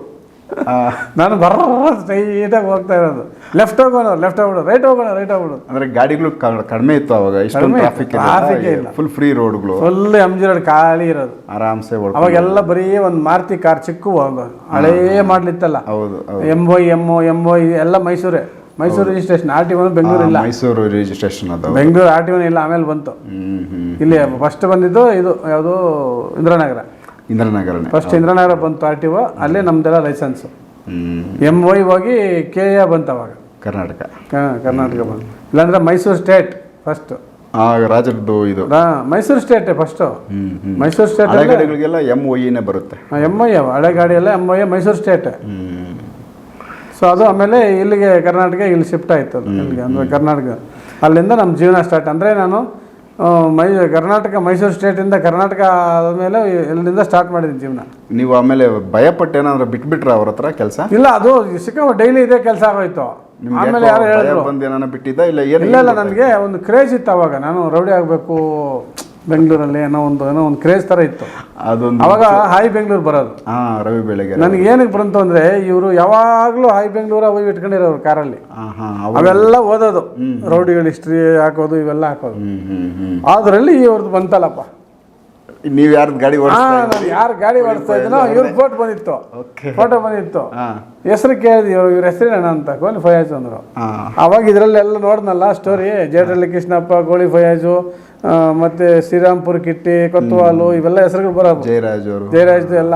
ನಾನು ಬರೋ ಸ್ಟ್ರೈಟಾಗಿ ಹೋಗ್ತಾ ಇರೋದು. ಲೆಫ್ಟ್ ಹೋಗೋಣ ಲೆಫ್ಟ್ ಹೋಗ್ಬಿಡೋದು ರೈಟ್ ಹೋಗೋಣ ರೈಟ್ ಹೋಗ್ಬಿಡೋದು ಅಂದರೆ ಗಾಡಿಗಳು ಕಡಿಮೆ ಇತ್ತು ಅವಾಗ. ಇಷ್ಟೊಂದು ಟ್ರಾಫಿಕ್ ಇಲ್ಲ. ಫುಲ್ ಫ್ರೀ ರೋಡ್ಗಳು ಫುಲ್ ಎಂ ಜಿ ರೋಡ್ ಖಾಲಿ ಇರೋದು. ಆರಾಮ್ಸೆ ಹೋಗಿ ಅವಾಗೆಲ್ಲ ಬರೀ ಒಂದು ಮಾರುತಿ ಕಾರ್ ಚಿಕ್ಕ ಹೋಗೋದು ಹಳೇ ಮಾಡ್ಲಿತ್ತಲ್ಲ. ಹೌದು ಹೌದು. ಎಂ ಒಯ್ ಎಂ ಒ ಎಂ ಒಯ್ ಎಲ್ಲ ಮೈಸೂರೇ. Mysuru registration R T one Bengaluru ಇಲ್ಲ. ಮೈಸೂರು ರಿಜಿಸ್ಟ್ರೇಷನ್ ಅದು. ಬೆಂಗಳೂರು ಆರ್ ಟಿ ಒನ್ ಇಲ್ಲ ಆಮೇಲೆ ಬಂತು. ಇಲ್ಲಿ ಫಸ್ಟ್ ಬಂದಿದ್ದು ಇದು ಯಾವುದು ಇಂದ್ರನಗರ. ಇಂದ್ರನಗರನೇ. ಫಸ್ಟ್ ಇಂದ್ರನಗರ ಬಂತು ಆರ್ ಟಿ ಒ ಅಲ್ಲೇ ನಮ್ದೆಲ್ಲ ಲೈಸೆನ್ಸ್ ಎಂ ಎಂ ಒಯ್ ಹೋಗಿ ಕೆ ಎ ಬಂತು ಅವಾಗ. ಕರ್ನಾಟಕ. ಹಾಂ ಕರ್ನಾಟಕ ಬಂತು. ಇಲ್ಲಾಂದ್ರೆ ಮೈಸೂರು ಸ್ಟೇಟ್ ಫಸ್ಟ್ ಆ ರಾಜರದ್ದು ಇದು. Mysuru state first Mysuru state ಹಳೆ ಗಾಡಿಗಳಿಗೆಲ್ಲ ಎಂ ಒಯ್ನೇ ಬರುತ್ತೆ. ಎಂ ಐ ಹಳೆ ಗಾಡಿಯಲ್ಲ ಎಂ ಮೈಸೂರು ಸ್ಟೇಟ್ ಸೊ ಅದು ಆಮೇಲೆ ಇಲ್ಲಿಗೆ ಕರ್ನಾಟಕ ಇಲ್ಲಿ ಶಿಫ್ಟ್ ಆಯ್ತು ಅದು ಇಲ್ಲಿಗೆ ಅಂದರೆ ಕರ್ನಾಟಕ. ಅಲ್ಲಿಂದ ನಮ್ಮ ಜೀವನ ಸ್ಟಾರ್ಟ್ ಅಂದರೆ ನಾನು ಮೈ ಕರ್ನಾಟಕ ಮೈಸೂರು ಸ್ಟೇಟಿಂದ ಕರ್ನಾಟಕ ಆದಮೇಲೆ ಇಲ್ಲಿಂದ ಸ್ಟಾರ್ಟ್ ಮಾಡಿದ್ದೀನಿ ಜೀವನ. ನೀವು ಆಮೇಲೆ ಭಯಪಟ್ಟು ಏನಾದ್ರು ಬಿಟ್ಬಿಟ್ರ ಅವ್ರ ಹತ್ರ ಕೆಲಸ? ಇಲ್ಲ ಅದು ಸಿಕ್ಕ ಡೈಲಿ ಇದೇ ಕೆಲಸ ಆಗೋಯ್ತು. ಆಮೇಲೆ ಯಾರು ಹೇಳಿದ್ರು ಬಂದು ಏನಾನ ಬಿಟ್ಟಿದ್ದ? ಇಲ್ಲ ಇಲ್ಲ ಇಲ್ಲ ನನಗೆ ಒಂದು ಕ್ರೇಜ್ ಇತ್ತು ಅವಾಗ. ನಾನು ರೌಡಿ ಆಗಬೇಕು ಬೆಂಗಳೂರಲ್ಲಿ ಏನೋ ಒಂದು ಏನೋ ಒಂದು ಕ್ರೇಜ್ ಥರ ಇತ್ತು. ಅದೊಂದು ಅವಾಗ ಹಾಯ್ ಬೆಂಗಳೂರು ಬರೋದು. ಹಾಂ ರವಿ ಬೆಳಗ್ಗೆ ನನಗೆ ಏನಕ್ಕೆ ಬಂತು ಅಂದರೆ ಇವರು ಯಾವಾಗಲೂ ಹಾಯ್ ಬೆಂಗಳೂರು ಹೋಗಿ ಇಟ್ಕೊಂಡಿರೋರು ಕಾರಲ್ಲಿ. ಅವೆಲ್ಲ ಓದೋದು. ರೌಡಿಗಳು ಹಿಸ್ಟ್ರಿ ಹಾಕೋದು ಇವೆಲ್ಲ ಹಾಕೋದು. ಅದರಲ್ಲಿ ಇವ್ರದ್ದು ಬಂತಲ್ಲಪ್ಪ. ನೀವು ಯಾರ್ದು ಗಾಡಿ ನಾನು ಯಾರು ಗಾಡಿ ಓಡಿಸ್ತಾ ಇದ್ದೀನೋ ಇವ್ರ ಫೋಟೋ ಬಂದಿತ್ತು. ಫೋಟೋ ಬಂದಿತ್ತು. ಹೆಸರು ಕೇಳಿದ್ವಿ ಇವ್ರು ಇವ್ರ ಹೆಸರೇನ ಅಂತ ಗೋಲಿ ಫಯಾಜ್ ಅಂದರು. ಅವಾಗ ಇದರಲ್ಲೆಲ್ಲ ನೋಡ್ನಲ್ಲ ಸ್ಟೋರಿ ಜೇಡ್ರಳ್ಳಿ ಕೃಷ್ಣಪ್ಪ ಗೋಳಿ ಫಯಾಜು ಮತ್ತೆ ಶ್ರೀರಾಮ್ಪುರ್ ಕಿಟ್ಟಿ ಕೊತ್ವಾಲು ಇವೆಲ್ಲ ಹೆಸರುಗಳು ಬರೋ ಜಯರಾಜ್ ಅವರು. ಜಯರಾಜ್ದು ಎಲ್ಲ.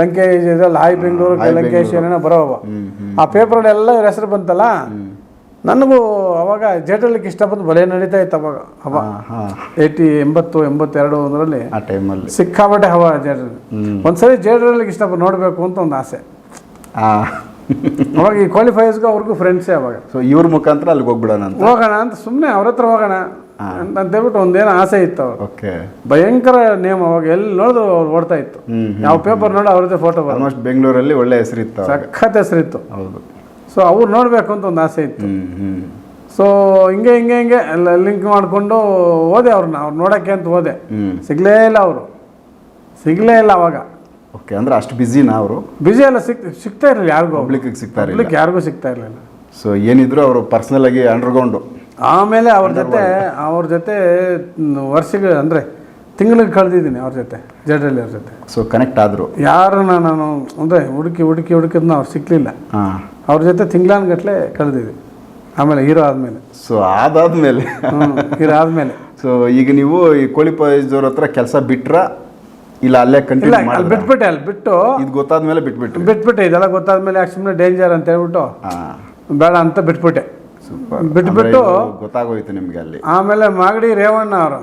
ಲಂಕೇಶ್ ಇದೆಲ್ಲ ಹಾಯ್ ಬೆಂಗಳೂರು ಲಂಕೇಶ್ ಏನೇನೋ ಬರೋವ. ಹ್ಮ್ ಆ ಪೇಪರ್ ಎಲ್ಲ ಹೆಸರು ಬಂತಲ್ಲ? ನನಗೂ ಅವಾಗ ಜೇಡ್ರಳ್ಳಿಗೆ ಇಷ್ಟಪಟ್ಟು ಬಲೆ ನಡೀತಾ ಇತ್ತು ಅವಾಗ. ಹವಾ ಏಯ್ಟಿ ಎಂಬತ್ತು ಎಂಬತ್ತೆರಡು ಒಂದರಲ್ಲಿ ಆ ಟೈಮಲ್ಲಿ. ಸಿಕ್ಕಾಪಟ್ಟೆ ಹವಾ ಜೇಟಲ್ ಒಂದ್ಸರಿ ಇಷ್ಟ ಇಷ್ಟಪಟ್ಟು ನೋಡಬೇಕು ಅಂತ ಒಂದು ಆಸೆ. ಅವಾಗ ಈ ಕ್ವಾಲಿಫೈಸ್ಗೂ ಅವ್ರಿಗೂ ಫ್ರೆಂಡ್ಸೇ ಅವಾಗ. ಸೊ ಇವ್ರ ಮುಖಾಂತರ ಅಲ್ಲಿಗೆ ಹೋಗ್ಬಿಡೋಣ ಅಂತ. ಹೋಗೋಣ ಅಂತ ಸುಮ್ಮನೆ ಅವ್ರ ಹತ್ರ ಹೋಗೋಣ. ಅಂತ ಅಂತೇಳ್ಬಿಟ್ಟು ಒಂದೇನೋ ಆಸೆ ಇತ್ತು ಅವ್ರು ಓಕೆ ಭಯಂಕರ ನೇಮ್ ಅವಾಗ ಎಲ್ಲಿ ನೋಡಿದ್ರು ಅವ್ರು ಓಡ್ತಾ ಇತ್ತು. ಯಾವ ಪೇಪರ್ ನೋಡೋ ಅವ್ರದ್ದೇ ಫೋಟೋ ಬರೋದು ಆಲ್ಮೋಸ್ಟ್ ಬೆಂಗಳೂರಲ್ಲಿ ಒಳ್ಳೆ ಹೆಸರಿತ್ತು. ಸಖತ್ ಹೆಸರಿತ್ತು ಹೌದು. ಸೊ ಅವ್ರು ನೋಡಬೇಕು ಅಂತ ಒಂದು ಆಸೆ ಇತ್ತು. ಸೊ ಹಿಂಗೆ ಹಿಂಗೆ ಹಿಂಗೆ ಎಲ್ಲ ಲಿಂಕ್ ಮಾಡಿಕೊಂಡು ಹೋದೆ ಅವ್ರನ್ನ. ಅವ್ರು ನೋಡೋಕ್ಕೆ ಅಂತ ಹೋದೆ. ಸಿಗ್ಲೇ ಇಲ್ಲ ಅವರು. ಸಿಗಲೇ ಇಲ್ಲ ಅವಾಗ. ಓಕೆ ಅಂದ್ರೆ ಅಷ್ಟು ಬ್ಯುಸಿನಾ ಅವರು? ಬಿಸಿ ಎಲ್ಲ ಸಿಕ್ ಸಿಗ್ತಾ ಇರಲಿಲ್ಲ ಯಾರಿಗೂ. ಪಬ್ಲಿಕ್ಕಿಗೆ ಸಿಗ್ತಾ ಇರಲಿಲ್ಲ. ಯಾರಿಗೂ ಸಿಗ್ತಾ ಇರಲಿಲ್ಲ. ಸೊ ಏನಿದ್ರು ಅವರು ಪರ್ಸ್ನಲ್ ಆಗಿ ಅಂಡರ್ಗ್ರೌಂಡು ಆಮೇಲೆ ಅವ್ರ ಜೊತೆ ಅವ್ರ ಜೊತೆ ವರ್ಷಗೆ ಅಂದರೆ ತಿಂಗಳಿಗೆ ಕಳೆದಿದ್ದೀನಿ ಅವ್ರ ಜೊತೆ ಜಡ್ರಲ್ಲಿ ಅವ್ರ ಜೊತೆ. ಸೊ ಕನೆಕ್ಟ್ ಆದ್ರು. ಯಾರನ್ನ ನಾನು ಅಂದರೆ ಹುಡುಕಿ ಹುಡುಕಿ ಹುಡುಕಿದ್ನ ಅವ್ರು ಸಿಕ್ಕಲಿಲ್ಲ ಆ ಅವ್ರ ಜೊತೆ ತಿಂಗಳಾನ್ಗಟ್ಲೆ ಕಳೆದಿದ್ವಿ. ಆಮೇಲೆ ಹೀರೋ ಆದಮೇಲೆ. ಸೊ ಅದಾದ್ಮೇಲೆ. ಹೀರೋ ಆದಮೇಲೆ. ಸೊ (laughs) ಈಗ ನೀವು ಈ ಕೋಳಿ ಅವ್ರ ಹತ್ರ ಕೆಲಸ ಬಿಟ್ರ ಇಲ್ಲ ಅಲ್ಲೇ ಕಂಟಿನ್ಯೂ ಅಲ್ಲಿ ಬಿಟ್ಬಿಟ್ಟೆ ಅಲ್ಲಿ ಬಿಟ್ಟು ಇದು ಗೊತ್ತಾದ್ಮೇಲೆ ಬಿಟ್ಬಿಟ್ಟು ಬಿಟ್ಬಿಟ್ಟೆ ಇದೆಲ್ಲ ಗೊತ್ತಾದ್ಮೇಲೆ ಯಾಕೆ ಸುಮ್ಮನೆ ಡೇಂಜರ್ ಅಂತ ಹೇಳ್ಬಿಟ್ಟು ಬೇಡ ಅಂತ ಬಿಟ್ಬಿಟ್ಟೆ. ಬಿಟ್ಬಿಟ್ಟು ಗೊತ್ತಾಗೋಯ್ತು ನಿಮ್ಗೆ ಅಲ್ಲಿ. ಆಮೇಲೆ ಮಾಗಡಿ ರೇವಣ್ಣ ಅವರು.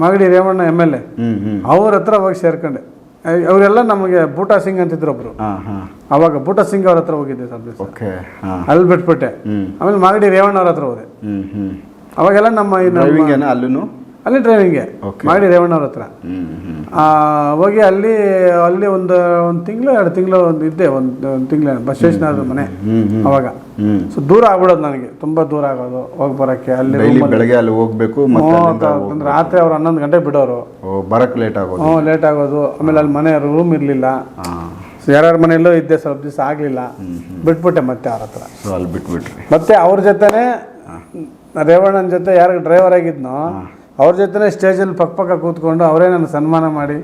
Magadi Revanna M L A. ಅವ್ರ ಹತ್ರ ಹೋಗಿ ಸೇರ್ಕೊಂಡೆ. ಅವರೆಲ್ಲ ನಮಗೆ ಬೂಟಾ ಸಿಂಗ್ ಅಂತಿದ್ರು ಒಬ್ರು. ಅವಾಗ ಬೂಟಾ ಸಿಂಗ್ ಅವ್ರ ಹತ್ರ ಹೋಗಿದ್ದೆ ಓಕೆ ಅಲ್ಲಿ ಬಿಟ್ಬಿಟ್ಟೆ. ಆಮೇಲೆ ಮಾಗಡಿ ರೇವಣ್ಣ ಅವ್ರ ಹತ್ರ ಹೋದೆ. ಅವಾಗೆಲ್ಲ ನಮ್ಮ- ಅಲ್ಲೂ ಅಲ್ಲಿ ಡ್ರೈವಿಂಗೆ ಮಾಡಿ ರೇವಣ್ಣವ್ರ ಹತ್ರ. ಹೋಗಿ ಅಲ್ಲಿ ಅಲ್ಲಿ ಒಂದು ಒಂದು ತಿಂಗಳು ಎರಡು ತಿಂಗಳು ಒಂದು ಇದ್ದೆ ಒಂದು ಒಂದು ತಿಂಗಳು ಬಸ್ ಸ್ಟೇಷನ್ ಆದ ಮನೆ ಅವಾಗ. ಸೊ ದೂರ ಆಗ್ಬಿಡೋದು ನನಗೆ ತುಂಬಾ ದೂರ ಆಗೋದು ಹೋಗಿ ಬರೋಕ್ಕೆ ಅಲ್ಲಿ ಬೆಳಗ್ಗೆ ಅಲ್ಲಿ ಹೋಗ್ಬೇಕು ಅಂದ್ರೆ ರಾತ್ರಿ ಅವ್ರು ಹನ್ನೊಂದು ಗಂಟೆ ಬಿಡೋರು. ಓ ಬರಕ್ ಲೇಟ್ ಆಗೋದು. ಹ್ಞೂ ಲೇಟ್ ಆಗೋದು. ಆಮೇಲೆ ಅಲ್ಲಿ ಮನೆ ರೂಮ್ ಇರಲಿಲ್ಲ. ಯಾರ್ಯಾರ ಮನೆಯಲ್ಲೂ ಇದ್ದೆ ಸ್ವಲ್ಪ ದಿವಸ ಆಗಲಿಲ್ಲ. ಬಿಟ್ಬಿಟ್ಟೆ ಮತ್ತೆ ಅವ್ರ ಹತ್ರ. ಅಲ್ಲಿ ಬಿಟ್ಬಿಟ್ರಿ. ಮತ್ತೆ ಅವ್ರ ಜೊತೆನೇ ರೇವಣ್ಣನ ಜೊತೆ ಯಾರು ಡ್ರೈವರ್ ಆಗಿದ್ನೋ ಅವ್ರ ಜೊತೆ ಸ್ಟೇಜಲ್ಲಿ ಪಕ್ಕ ಪಕ್ಕ ಕೂತ್ಕೊಂಡು ಅವರೇ ನನ್ನ ಸನ್ಮಾನ ಮಾಡಿ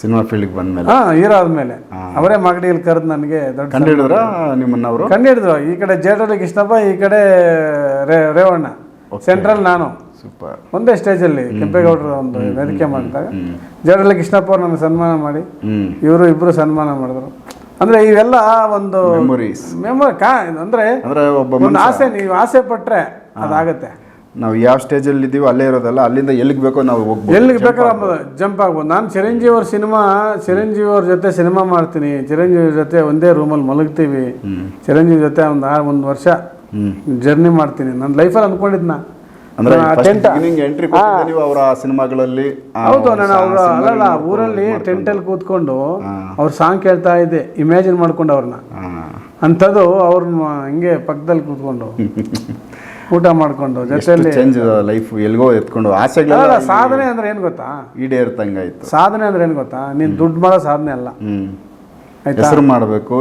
ಸಿನಿಮಾ ಫೀಲ್ಡ್ಗೆ ಬಂದ್ಮೇಲೆ? ಹಾ ಹೀರೋ ಆದ್ಮೇಲೆ. ಅವರೇ ಮಾಗಡಿಯಲ್ಲಿ ಕರೆದು ನನಗೆ ದೊಡ್ಡ ಕಂಡು ಹಿಡಿದ್ರ ನಿಮ್ಮನ್ನ ಅವರು? ಕಂಡು ಹಿಡಿದ್ರು. ಈ ಕಡೆ ಜೇಡಳ್ಳಿ ಕೃಷ್ಣಪ್ಪ ಈ ಕಡೆ ರೇ ರೇವಣ್ಣ. ಸೆಂಟ್ರಲ್ ನಾನು. ಸೂಪರ್ ಒಂದೇ ಸ್ಟೇಜಲ್ಲಿ ಕೆಂಪೇಗೌಡರು ಒಂದು ವೇದಿಕೆ ಮಾಡಿದಾಗ. ಜೇಡಳ್ಳಿ ಕೃಷ್ಣಪ್ಪ ಅವ್ರು ನನ್ನ ಸನ್ಮಾನ ಮಾಡಿ. ಇವರು ಇಬ್ರು ಸನ್ಮಾನ ಮಾಡಿದ್ರು. ಅಂದ್ರೆ ಇವೆಲ್ಲ ಒಂದು ಮೆಮೊರೀಸ್ ಮೆಮೊರಿ ಕಾ ಅಂದ್ರೆ ಅಂದ್ರೆ ಒಬ್ಬ ಒಂದು ಆಸೆ ನೀವು ಆಸೆ ಪಟ್ರೆ ಅದಾಗತ್ತೆ. ನಾವು ಯಾವ ಸ್ಟೇಜಲ್ಲಿ ಇದ್ದೀವಿ ಅಲ್ಲೇ ಇರೋದಲ್ಲ ಅಲ್ಲಿಂದ ಎಲ್ಲಿಗೆ ಬೇಕೋ ನಾವು ಹೋಗ್ಬೋದು. ಎಲ್ಲಿಗೆ ಬೇಕಾದ್ರೆ ಜಂಪ್ ಆಗ್ಬೋದು. ನಾನು ಚಿರಂಜೀವಿ ಅವ್ರ ಸಿನಿಮಾ ಚಿರಂಜೀವಿ ಅವ್ರ ಜೊತೆ ಸಿನಿಮಾ ಮಾಡ್ತೀನಿ. ಚಿರಂಜೀವಿ ಜೊತೆ ಒಂದೇ ರೂಮಲ್ಲಿ ಮಲಗ್ತೀವಿ. ಚಿರಂಜೀವಿ ಜೊತೆ ಒಂದು ಆರು ಒಂದು ವರ್ಷ ಜರ್ನಿ ಮಾಡ್ತೀನಿ. ನನ್ನ ಲೈಫಲ್ಲಿ ಅಂದ್ಕೊಂಡಿದ್ನ ಅಂದ್ರೆ ಟೆಂಟ್ ಎಂಟ್ರಿ ನೀವು ಅವರ ಸಿನಿಮಾಗಳಲ್ಲಿ ಹೌದು ನಾನು ಸಾ- ಅವ್ರ ಅಲ್ಲಲ್ಲ ಊರಲ್ಲಿ. ಟೆಂಟಲ್ಲಿ ಕೂತ್ಕೊಂಡು. ಅವ್ರ ಸಾಂಗ್ ಕೇಳ್ತಾ ಇದ್ದೆ. ಇಮ್ಯಾಜಿನ್ ಮಾಡ್ಕೊಂಡು ಅವ್ರನ್ನ. ಅಂಥದ್ದು ಅವ್ರನ್ನ ಹಿಂಗೆ ಪಕ್ಕದಲ್ಲಿ ಕೂತ್ಕೊಂಡು. (laughs) ಊಟ ಮಾಡ್ಕೊಂಡು ಜೊತೆಯಲ್ಲಿ ಚೇಂಜ್ ಲೈಫ್ ಎಲ್ಗೋ ಎತ್ಕೊಂಡು ಆಸೆಗಳೆಲ್ಲ ಸಾಧನೆ ಅಂದ್ರೆ ಏನು ಗೊತ್ತಾ? ಈಡೇರ್ತಂಗಾಯ್ತು ಸಾಧನೆ ಅಂದ್ರೆ ಏನು ಗೊತ್ತಾ? ನೀನು ದುಡ್ಡು ಮಾಡೋ ಸಾಧನೆ ಅಲ್ಲ. ಹೆಸರು ಮಾಡಬೇಕು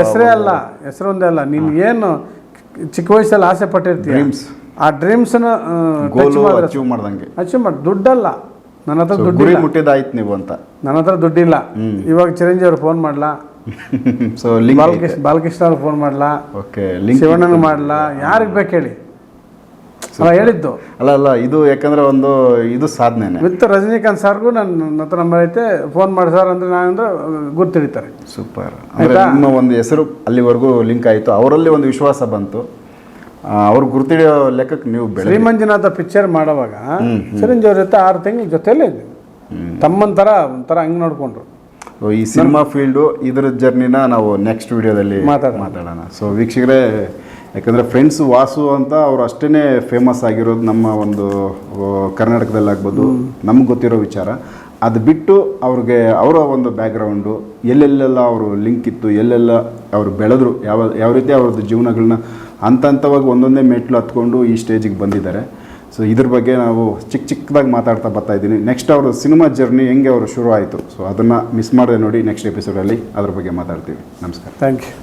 ಹೆಸರೇ ಅಲ್ಲ ಹೆಸರು ಒಂದೇ ಅಲ್ಲ. ನೀನು ಏನು ಚಿಕ್ಕ ವಯಸ್ಸಲ್ಲಿ ಆಸೆ ಪಟ್ಟಿರ್ತೀಯ? ಆ ಡ್ರೀಮ್ಸ್ನ ಗೋಲು ಅಚೀವ್ ಮಾಡ್ದಂಗೆ. ಅಚೀವ್ ಮಾಡಿ. ದುಡ್ಡಲ್ಲ. ನನ್ನ ಹತ್ರ ದುಡ್ಡು ಗುರಿ ಮುಟ್ಟಿದಾಯ್ತು ನೀವು ಅಂತ. ನನ್ನ ಹತ್ರ ದುಡ್ಡಿಲ್ಲ. ಇವಾಗ ಚಿರಂಜಿ ಅವ್ರು ಫೋನ್ ಮಾಡ್ಲಾ? (laughs) ಸೊ ಲಿಂಕ್ ಬಾಲಕೃಷ್ಣ ಬಾಲಕೃಷ್ಣ ಅವ್ರು ಫೋನ್ ಮಾಡ್ಲಾ? ಓಕೆ ಶಿವಣ್ಣನ ಮಾಡ್ಲಾ? ಯಾರಿಗೆ ಬೇಕು ಹೇಳಿ? ಅಲ್ಲ ಹೇಳಿದ್ದು. ಅಲ್ಲ ಅಲ್ಲ ಇದು ಯಾಕಂದ್ರೆ ಒಂದು ಇದು ಸಾಧನೆ ವಿತ್ ರಜನಿಕಾಂತ್ ಸರ್ಗೂ ನನ್ನ ಹತ್ರ ನಂಬರ್ ಐತೆ. ಫೋನ್ ಮಾಡಿ ಸರ್ ಅಂದ್ರೆ ನಾನಂದ್ರೆ ಗುರ್ತಿಡಿತಾರೆ ಸೂಪರ್. ಅಂದ್ರೆ ನಿಮ್ಮ ಒಂದು ಹೆಸರು ಅಲ್ಲಿವರೆಗೂ ಲಿಂಕ್ ಆಯಿತು. ಅವರಲ್ಲಿ ಒಂದು ವಿಶ್ವಾಸ ಬಂತು. ಅವ್ರು ಗುರ್ತಿಡಿಯೋ ಲೆಕ್ಕಕ್ಕೆ ನೀವು ಬೆಳೆ ಶ್ರೀಮಂಜುನಾಥ ಪಿಕ್ಚರ್ ಮಾಡೋವಾಗ ಚಿರಂಜೀವಿ ಅವ್ರ ಜೊತೆ ಆರು ತಿಂಗಳ ಜೊತೆಲೇ ಇದ್ದೆ ತಮ್ಮಂತರ ಥರ ಒಂಥರ ಹಂಗೆ ನೋಡ್ಕೊಂಡ್ರು. ಈ ಸಿನಿಮಾ ಫೀಲ್ಡು ಇದ್ರ ಜರ್ನಿನ ನಾವು ನೆಕ್ಸ್ಟ್ ವಿಡಿಯೋದಲ್ಲಿ. ಮಾತಾಡೋಣ. ಸೊ ವೀಕ್ಷಕರೇ ಯಾಕಂದರೆ ಫ್ರೆಂಡ್ಸ್ ವಾಸು ಅಂತ ಅವ್ರು ಅಷ್ಟೇ ಫೇಮಸ್ ಆಗಿರೋದು ನಮ್ಮ ಒಂದು ಕರ್ನಾಟಕದಲ್ಲಾಗ್ಬೋದು ನಮ್ಗೆ ಗೊತ್ತಿರೋ ವಿಚಾರ. ಅದು ಬಿಟ್ಟು ಅವ್ರಿಗೆ ಅವರ ಒಂದು ಬ್ಯಾಕ್ಗ್ರೌಂಡು ಎಲ್ಲೆಲ್ಲೆಲ್ಲ ಅವರು ಲಿಂಕ್ ಇತ್ತು ಎಲ್ಲೆಲ್ಲ ಅವರು ಬೆಳೆದ್ರು ಯಾವ ಯಾವ ರೀತಿ ಅವ್ರದ್ದು ಜೀವನಗಳನ್ನ ಹಂತ ಹಂತವಾಗಿ ಒಂದೊಂದೇ ಮೆಟ್ಲು ಹತ್ಕೊಂಡು ಈ ಸ್ಟೇಜಿಗೆ ಬಂದಿದ್ದಾರೆ. ಸೊ ಇದ್ರ ಬಗ್ಗೆ ನಾವು ಚಿಕ್ಕ ಚಿಕ್ಕದಾಗಿ ಮಾತಾಡ್ತಾ ಬರ್ತಾ ಇದ್ದೀನಿ. ನೆಕ್ಸ್ಟ್ ಅವರು ಸಿನಿಮಾ ಜರ್ನಿ ಹೆಂಗೆ ಅವರು ಶುರು ಆಯಿತು? ಸೊ ಅದನ್ನು ಮಿಸ್ ಮಾಡದೆ ನೋಡಿ ನೆಕ್ಸ್ಟ್ ಎಪಿಸೋಡಲ್ಲಿ ಅದ್ರ ಬಗ್ಗೆ ಮಾತಾಡ್ತೀವಿ. ನಮಸ್ಕಾರ. Thank you